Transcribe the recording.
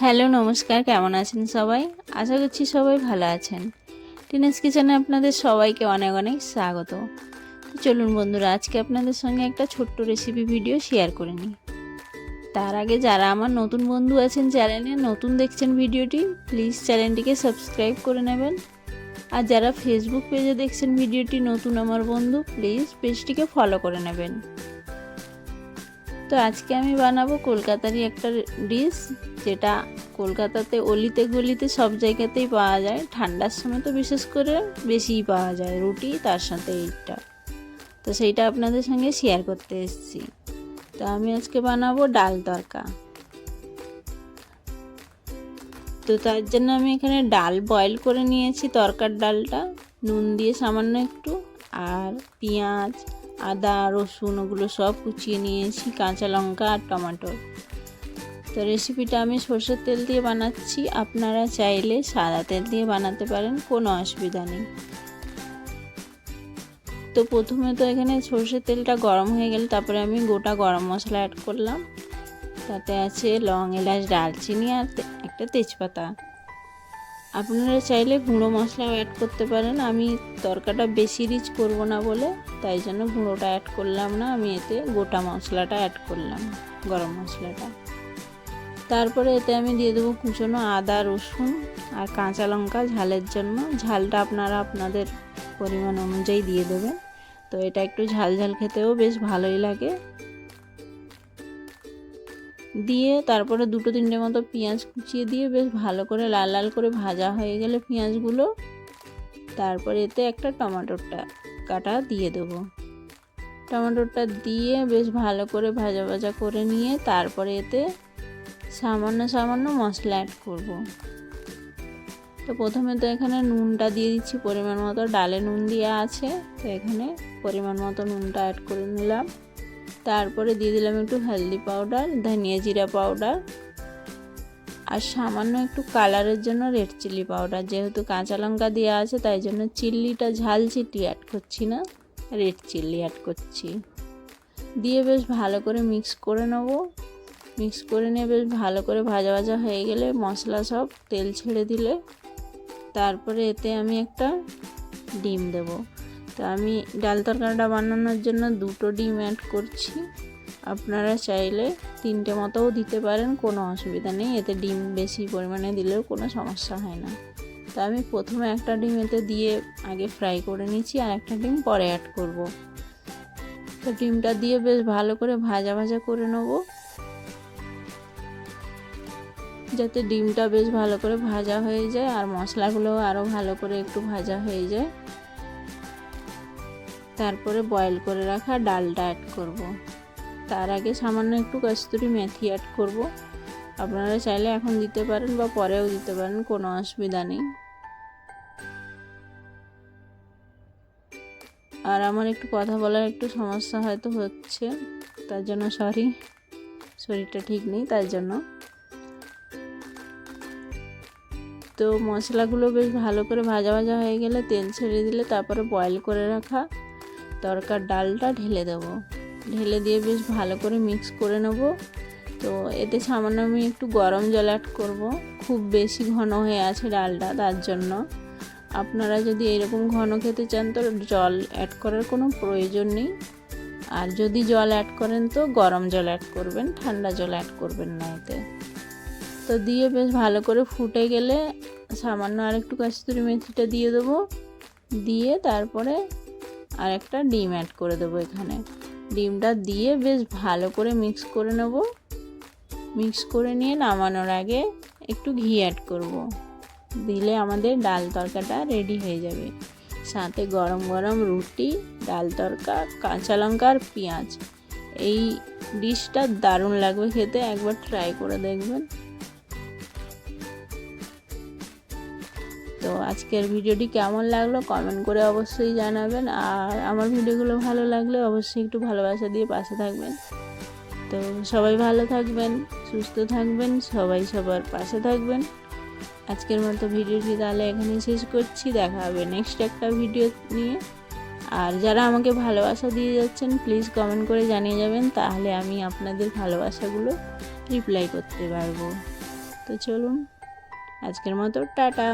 Hello, নমস্কার, কেমন আছেন সবাই? আশা করছি সবাই ভালো আছেন। টিনেস কিচেনে আপনাদের সবাইকে অনেক অনেক স্বাগত। চলুন বন্ধুরা, আজকে আপনাদের সঙ্গে একটা ছোট্ট রেসিপি ভিডিও শেয়ার করে নিই। তার আগে যারা আমার নতুন বন্ধু আছেন চ্যানেলে নতুন দেখছেন ভিডিওটি প্লিজ চ্যানেলটিকে সাবস্ক্রাইব করে নেবেন। আর যারা ফেসবুক পেজে দেখছেন ভিডিওটি নতুন আমার বন্ধু প্লিজ পেজটিকে ফলো করে নেবেন। তো আজকে আমি বানাবো কলকাতারই একটা ডিশ, যেটা কলকাতাতে অলিতে গলিতে সব জায়গাতেই পাওয়া যায়। ঠান্ডার সময় তো বিশেষ করে বেশিই পাওয়া যায়, রুটি, তার সাথে এইটা। তো সেইটা আপনাদের সঙ্গে শেয়ার করতে এসেছি। তো আমি আজকে বানাবো ডাল তরকা তো তার জন্য আমি এখানে ডাল বয়েল করে নিয়েছি তরকার ডালটা। নুন দিয়ে সামান্য একটু, আর পেঁয়াজ আদা, রসুন ওগুলো সব কুচিয়ে নিয়েছি, কাঁচা লঙ্কা আর টমেটো। তো রেসিপিটা আমি সর্ষের তেল দিয়ে বানাচ্ছি। আপনারা চাইলে সাদা তেল দিয়ে বানাতে পারেন, কোনো অসুবিধা নেই। তো প্রথমে তো এখানে সর্ষের তেলটা গরম হয়ে গেলে তারপরে আমি গোটা গরম মশলা অ্যাড করলাম। তাতে আছে লং, এলাচ, ডালচিনি আর একটা তেজপাতা। আপনারা চাইলে গুঁড়ো মশলাও অ্যাড করতে পারেন। আমি তরকাটা বেশি রিচ করব না বলে, তাই জন্য গুঁড়োটা অ্যাড করলাম না। আমি এতে গোটা মশলাটা অ্যাড করলাম, গরম মশলাটা। তারপরে এতে আমি দিয়ে দেবো কুচনো আদা, রসুন আর কাঁচা লঙ্কা ঝালের জন্য। ঝালটা আপনারা আপনাদের পরিমাণ অনুযায়ী দিয়ে দেবেন। তো এটা একটু ঝাল ঝাল খেতেও বেশ ভালোই লাগে। দিয়ে তারপরে দুটো তিনটে মতো পেঁয়াজ কুচিয়ে দিয়ে বেশ ভালো করে লাল লাল করে ভাজা হয়ে গেলে পেঁয়াজগুলো। তারপরে এতে একটা টমেটোরটা কাটা দিয়ে দেবো। টমেটোরটা দিয়ে বেশ ভালো করে ভাজা ভাজা করে নিয়ে তারপরে এতে সামান্য সামান্য মশলা অ্যাড করব। তো প্রথমে তো এখানে নুনটা দিয়ে দিচ্ছি, পরিমাণ মতো। ডালে নুন দেওয়া আছে, তো এখানে পরিমাণ মতো নুনটা অ্যাড করে নিলাম। তারপরে দিয়ে দিলাম একটু হলদি পাউডার, ধনিয়া জিরা পাউডার আর সামান্য একটু কালারের জন্য রেড চিলি পাউডার। যেহেতু কাঁচা লঙ্কা দেওয়া আছে, তাই জন্য চিল্লিটা ঝাল চিটি অ্যাড করছি না, রেড চিল্লি অ্যাড করছি। দিয়ে বেশ ভালো করে মিক্স করে নেব। মিক্স করে নিয়ে বেশ ভালো করে ভাজা ভাজা হয়ে গেলে মশলা সব তেল ছেড়ে দিলে, তারপরে এতে আমি একটা ডিম দেবো। তো আমি ডাল তরকারিটা বানানোর জন্য দুটো ডিম অ্যাড করছি। আপনারা চাইলে তিনটে মতোও দিতে পারেন, কোনো অসুবিধা নেই। এতে ডিম বেশি পরিমাণে দিলেও কোনো সমস্যা হয় না। তো আমি প্রথমে একটা ডিম এতে দিয়ে আগে ফ্রাই করে নিচ্ছি আর একটা ডিম পরে অ্যাড করব। তো ডিমটা দিয়ে বেশ ভালো করে ভাজা ভাজা করে নেব। যাতে ডিমটা বেশ ভালো করে ভাজা হয়ে যায় আর মশলাগুলো আরও ভালো করে একটু ভাজা হয়ে যায়। তারপরে বয়েল করে রাখা ডালটা অ্যাড করব। তার আগে সামান্য একটু কস্তুরি মেথি অ্যাড করব। আপনারা চাইলে এখন দিতে পারেন বা পরেও দিতে পারেন, কোনো অসুবিধা নেই আর আমার একটু কথা বলার একটু সমস্যা হয়তো হচ্ছে, তার জন্য সরি শরীরটা ঠিক নেই তার জন্য তো মশলাগুলো বেশ ভালো করে ভাজা ভাজা হয়ে গেলে তেল ছেড়ে দিলে তারপরে বয়েল করে রাখা তরকার ডালটা ঢেলে দেবো। ঢেলে দিয়ে বেশ ভালো করে মিক্স করে নেব। তো এতে সামান্য আমি একটু গরম জল অ্যাড করব। খুব বেশি ঘন হয়ে আছে ডালটা, তার জন্য। আপনারা যদি এরকম ঘন খেতে চান, তো জল অ্যাড করার কোনো প্রয়োজন নেই। আর যদি জল অ্যাড করেন, তো গরম জল অ্যাড করবেন, ঠান্ডা জল অ্যাড করবেন না এতে। তো দিয়ে বেশ ভালো করে ফুটে গেলে সামান্য আরেকটু কাস্তুরি মেথিটা দিয়ে দেবো। দিয়ে তারপরে আর একটা ডিম অ্যাড করে দেবো এখানে। ডিমটা দিয়ে বেশ ভালো করে মিক্স করে নেব। মিক্স করে নিয়ে নামানোর আগে একটু ঘি অ্যাড করব। দিলে আমাদের ডাল তরকাটা রেডি হয়ে যাবে। সাথে গরম গরম রুটি, ডাল তরকা, কাঁচা লঙ্কা আর পেঁয়াজ। এই ডিশটা দারুণ লাগবে খেতে, একবার ট্রাই করে দেখবেন। তো আজকের ভিডিওটি কেমন লাগল কমেন্ট করে অবশ্যই জানাবেন। আর আমার ভিডিওগুলো ভালো লাগলে অবশ্যই একটু ভালোবাসা দিয়ে পাশে থাকবেন। তো সবাই ভালো থাকবেন, সুস্থ থাকবেন, সবাই সবার পাশে থাকবেন। আজকের মতো ভিডিওটি তাহলে এখানেই শেষ করছি। দেখা হবে নেক্সট একটা ভিডিও নিয়ে। আর যারা আমাকে ভালোবাসা দিয়ে যাচ্ছেন প্লিজ কমেন্ট করে জানিয়ে যাবেন। তাহলে আমি আপনাদের ভালোবাসাগুলো রিপ্লাই করতে পারব। তো চলুন, আজকের মতো, টাটা।